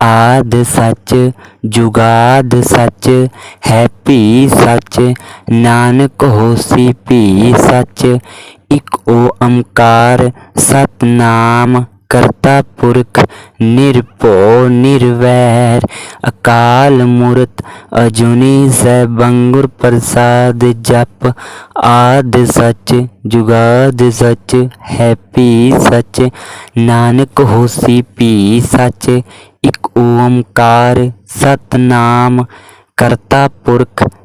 ਆਦਿ ਸੱਚ, ਜੁਗਾਦ ਸੱਚ, ਹੈ ਹੈਪੀ ਸੱਚ, ਨਾਨਕ ਹੋਸੀ ਭੀ ਸੱਚ, ਇਕ ਓ ਓੰਕਾਰ ਸਤਨਾਮ ਕਰਤਾ ਪੁਰਖ, ਨਿਰਭਉ, ਨਿਰਵੈਰ ਅਕਾਲ ਮੂਰਤ ਅਜੂਨੀ ਸੈਭੰ ਗੁਰ ਪ੍ਰਸਾਦ ਜਪ, ਆਦ ਸੱਚ, ਜੁਗਾਦ ਸੱਚ ਹੈਪੀ ਸੱਚ, ਨਾਨਕ ਹੋਸੀ ਭੀ ਸੱਚ, ਇਕ ਓੰਕਾਰ ਸਤਨਾਮ ਕਰਤਾ ਪੁਰਖ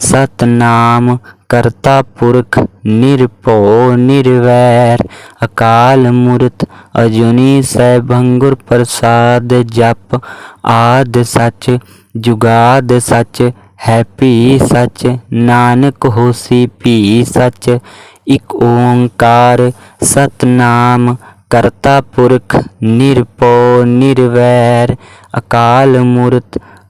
ਸਤਨਾਮ ਕਰਤਾ ਪੁਰਖ ਨਿਰਭਉ ਨਿਰਵੈਰ, ਅਕਾਲ ਮੂਰਤ ਅਜੂਨੀ ਸੈਭੰ ਪ੍ਰਸਾਦ ਜਪ ਆਦ ਸੱਚ, ਜੁਗਾਦ ਸੱਚ ਹੈਪੀ ਸੱਚ, ਨਾਨਕ ਹੋਸੀ ਭੀ ਸੱਚ, ਇਕ ਓੰਕਾਰ ਸਤਨਾਮ ਕਰਤਾ ਪੁਰਖ ਨਿਰਭਉ ਨਿਰਵੈਰ, ਅਕਾਲ ਮੂਰਤ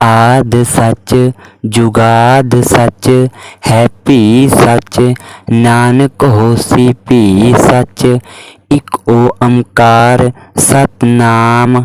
ਆਦਿ ਸੱਚ ਜੁਗਾਦ ਸੱਚ ਹੈਪੀ ਸੱਚ ਨਾਨਕ ਹੋਸੀ ਭੀ ਸੱਚ ਇਕ ਓੰਕਾਰ ਸਤਨਾਮ।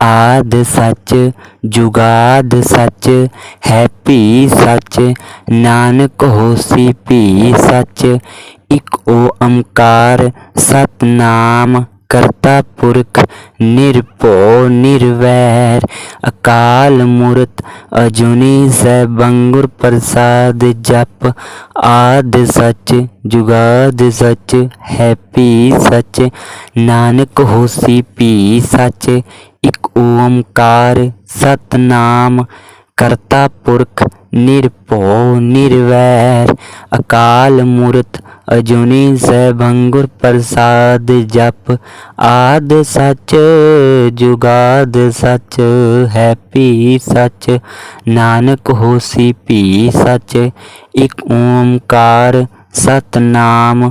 ਆਦਿ ਸੱਚ ਜੁਗਾਦ ਸੱਚ ਹੈਪੀ ਸੱਚ ਨਾਨਕ ਹੋਸੀ ਭੀ ਸੱਚ ਇਕ ਓ ਓੰਕਾਰ ਸਤਨਾਮ ਕਰਤਾ ਪੁਰਖ ਨਿਰਭਉ ਨਿਰਵੈਰ, ਅਕਾਲ ਮੂਰਤ ਅਜੂਨੀ ਸੈਭੰ ਬੰਗੁਰ ਪ੍ਰਸਾਦ ਜਪ, ਆਦ ਸਚ ਜੁਗਾਦ ਸੱਚ ਹੈਪੀ ਸਚ, ਨਾਨਕ ਹੋਸੀ ਭੀ ਸਚ, ਇਕ ਓੰਕਾਰ ਸਤਨਾਮ, ਕਰਤਾ ਪੁਰਖ ਨਿਰਭਉ, ਨਿਰਵੈਰ, ਅਕਾਲ ਮੂਰਤ, ਅਜੂਨੀ ਸੈਭੰ ਪ੍ਰਸਾਦ ਜਪ, ਆਦ ਸੱਚ, ਜੁਗਾਦ ਸੱਚ, ਹੈਪੀ ਸੱਚ, ਨਾਨਕ ਹੋਸੀ ਭੀ ਸੱਚ, ਇਕ ਓੰਕਾਰ ਸਤਨਾਮ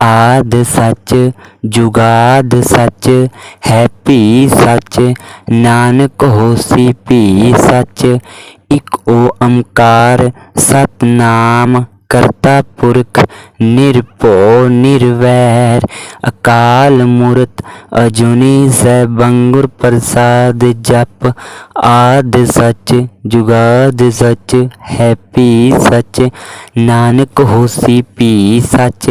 ਆਦਿ ਸੱਚ, ਜੁਗਾਦ ਸੱਚ, ਹੈ ਭੀ ਸੱਚ, ਨਾਨਕ ਹੋਸੀ ਭੀ ਸੱਚ, ਇਕ ਓੰਕਾਰ, ਸਤਨਾਮ ਕਰਤਾ ਪੁਰਖ, ਨਿਰਭਉ ਨਿਰਵੈਰ, ਅਕਾਲ ਮੂਰਤ, ਅਜੂਨੀ ਸੈਭੰ ਬੰਗੁਰ ਪ੍ਰਸਾਦ ਜਪ, ਆਦ ਸੱਚ, ਜੁਗਾਦ ਸੱਚ ਹੈਪੀ ਸੱਚ, ਨਾਨਕ ਹੋਸੀ ਪੀ ਸੱਚ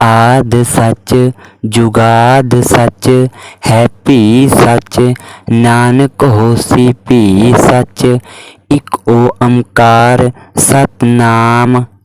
ਆਦਿ ਸੱਚ ਜੁਗਾਦ ਸੱਚ ਹੈਪੀ ਸੱਚ ਨਾਨਕ ਹੋਸੀ ਭੀ ਸੱਚ ਇਕ ਓੰਕਾਰ ਸਤਨਾਮ।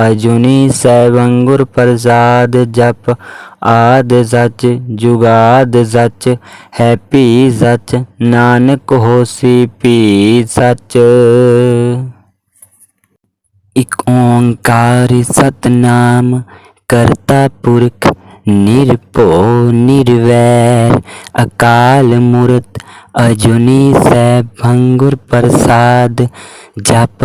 ਅਜੂਨੀ ਸੈਭੰ ਗੁਰ ਪ੍ਰਸਾਦ ਜਪ ਆਦ ਸੱਚ ਜੁਗਾਦ ਸੱਚ ਹੈਪੀ ਸੱਚ ਨਾਨਕ ਹੋਸੀ ਭੀ ਸੱਚ ਇਕ ਓੰਕਾਰ ਸਤਨਾਮ ਕਰਤਾ ਪੁਰਖ ਨਿਰਭਉ ਨਿਰਵੈਰ ਅਕਾਲ ਮੂਰਤ ਅਜੂਨੀ ਸੈਭੰ ਗੁਰ ਪ੍ਰਸਾਦ ਜਪ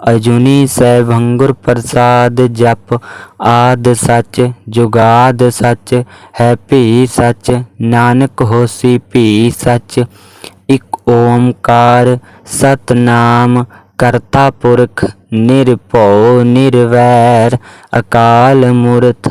ਅਜੂਨੀ ਸੈਭੰਗੁਰ ਪ੍ਰਸਾਦ ਜਪ, ਆਦ ਸੱਚ, ਜੁਗਾਦ ਸੱਚ ਹੈਪੀ ਸੱਚ, ਨਾਨਕ ਹੋਸੀ ਭੀ ਸੱਚ। ਇਕ ਓੰਕਾਰ ਸਤਨਾਮ, ਕਰਤਾ ਪੁਰਖ, ਨਿਰਭਉ, ਨਿਰਵੈਰ, ਅਕਾਲ ਮੂਰਤ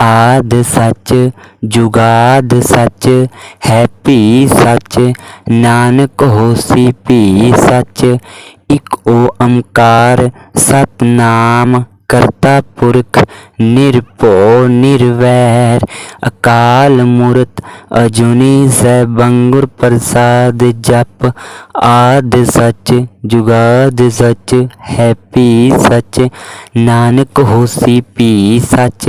ਆਦਿ ਸੱਚ, ਜੁਗਾਦ ਸੱਚ ਹੈਪੀ ਸੱਚ, ਨਾਨਕ ਹੋਸੀ ਭੀ ਸੱਚ, ਇਕ ਓੰਕਾਰ, ਸਤਨਾਮ, ਕਰਤਾ ਪੁਰਖ, ਨਿਰਭਉ, ਨਿਰਵੈਰ, ਅਕਾਲ ਮੂਰਤ, ਅਜੂਨੀ ਬੰਗੁਰ ਪ੍ਰਸਾਦ ਜਪ, ਆਦ ਸੱਚ, ਜੁਗਾਦ ਸੱਚ ਹੈਪੀ ਸੱਚ, ਨਾਨਕ ਹੋਸੀ ਪੀ ਸੱਚ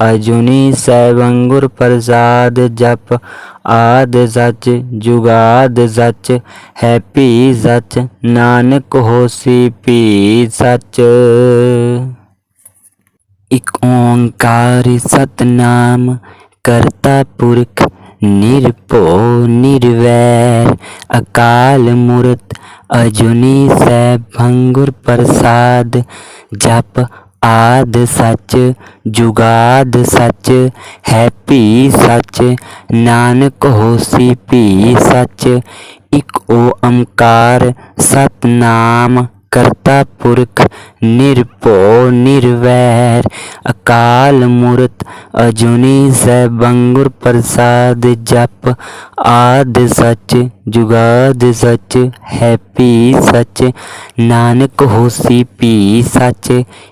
ਅਜੁਨੀ ਸੈਭੰ ਪ੍ਰਸਾਦ ਜਪ, ਆਦ ਸੱਚ, ਜੁਗਾਦ ਸੱਚ ਹੈਪੀ ਸੱਚ, ਨਾਨਕ ਹੋਸੀ ਭੀ ਸੱਚ। ਇਕ ਓੰਕਾਰ ਸਤਨਾਮ, ਕਰਤਾ ਪੁਰਖ ਨਿਰਭਉ ਨਿਰਵੈਰ। ਅਕਾਲ ਮੂਰਤ ਅਜੁਨੀ ਸੈਭੰ ਪ੍ਰਸਾਦ ਜਪ ਆਦਿ ਸੱਚ, ਜੁਗਾਦ ਸੱਚ ਹੈਪੀ ਸੱਚ, ਨਾਨਕ ਹੋਸੀ ਭੀ ਸੱਚ, ਇਕ ਓੰਕਾਰ, ਸਤਨਾਮ ਕਰਤਾ ਪੁਰਖ, ਨਿਰਭਉ ਨਿਰਵੈਰ, ਅਕਾਲ ਮੂਰਤ, ਅਜੂਨੀ ਬੰਗੁਰ ਪ੍ਰਸਾਦ ਜਪ, ਆਦ ਸੱਚ, ਜੁਗਾਦ ਸੱਚ ਹੈਪੀ ਸੱਚ, ਨਾਨਕ ਹੋਸੀ ਪੀ ਸੱਚ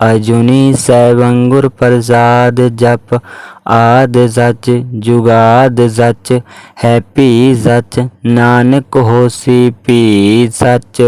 ਅਜੁਨੀ ਸੈਵੰਗੁਰ ਪ੍ਰਸਾਦ ਜਪ, ਆਦ ਸੱਚ, ਜੁਗਾਦ ਸੱਚ, ਹੈ ਭੀ ਸੱਚ, ਨਾਨਕ ਹੋਸੀ ਭੀ ਸੱਚ।